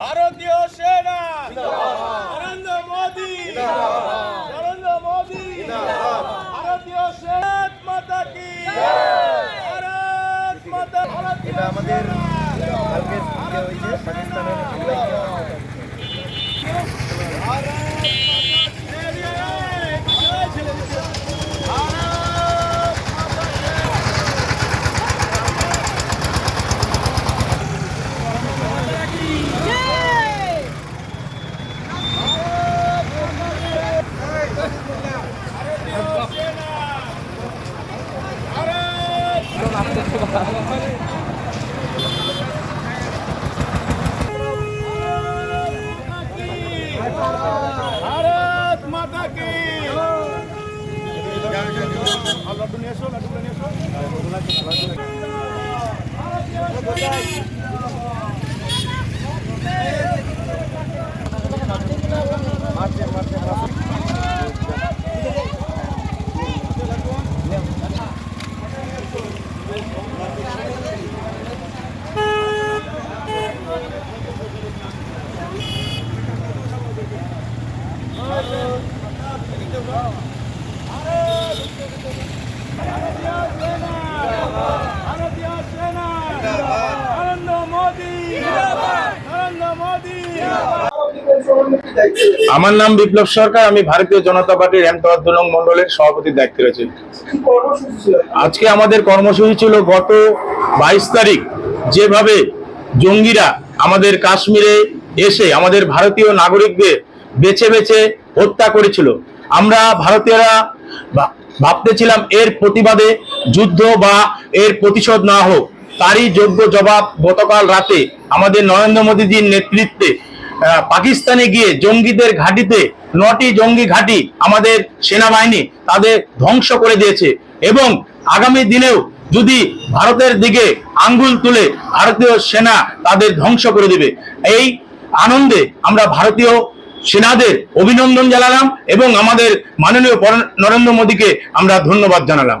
ভারতীয় সেনা নরেন্দ্র মোদী নরেন্দ্র মোদী ভারতীয় সেনা মাতা কি ভারত মাতা ভারতীয় আমাদের সেনা। কালকে ইয়ে হয়েছে পাকিস্তানের ভারত মাতা কি? লাড্ডু নিয়ে এসো লাড্ডু নিয়ে এসো ভারতীয় সেনা নরেন্দ্র মোদী নরেন্দ্র মোদী আমার নাম বিপ্লব সরকার, আমি ভারতীয় জনতা পার্টির এমতাবাদ দুলং মন্ডলের সভাপতির দায়িত্বে রয়েছে। আজকে আমাদের কর্মসূচি ছিল গত বাইশ তারিখ, যেভাবে জঙ্গিরা আমাদের কাশ্মীরে এসে আমাদের ভারতীয় নাগরিকদের বেছে বেছে হত্যা করেছিল। আমরা ভারতীয়রা ভাবতেছিলাম এর প্রতিবাদে যুদ্ধ বা এর প্রতিশোধ না হোক, তারই যোগ্য জবাব গতকাল রাতে আমাদের নরেন্দ্র মোদীজির নেতৃত্বে পাকিস্তানে গিয়ে জঙ্গিদের ঘাঁটিতে, নটি জঙ্গি ঘাঁটি আমাদের সেনাবাহিনী তাদের ধ্বংস করে দিয়েছে। এবং আগামী দিনেও যদি ভারতের দিকে আঙ্গুল তুলে ভারতীয় সেনা তাদের ধ্বংস করে দেবে। এই আনন্দে আমরা ভারতীয় সেনাদের অভিনন্দন জানালাম এবং আমাদের মাননীয় নরেন্দ্র মোদীকে আমরা ধন্যবাদ জানালাম।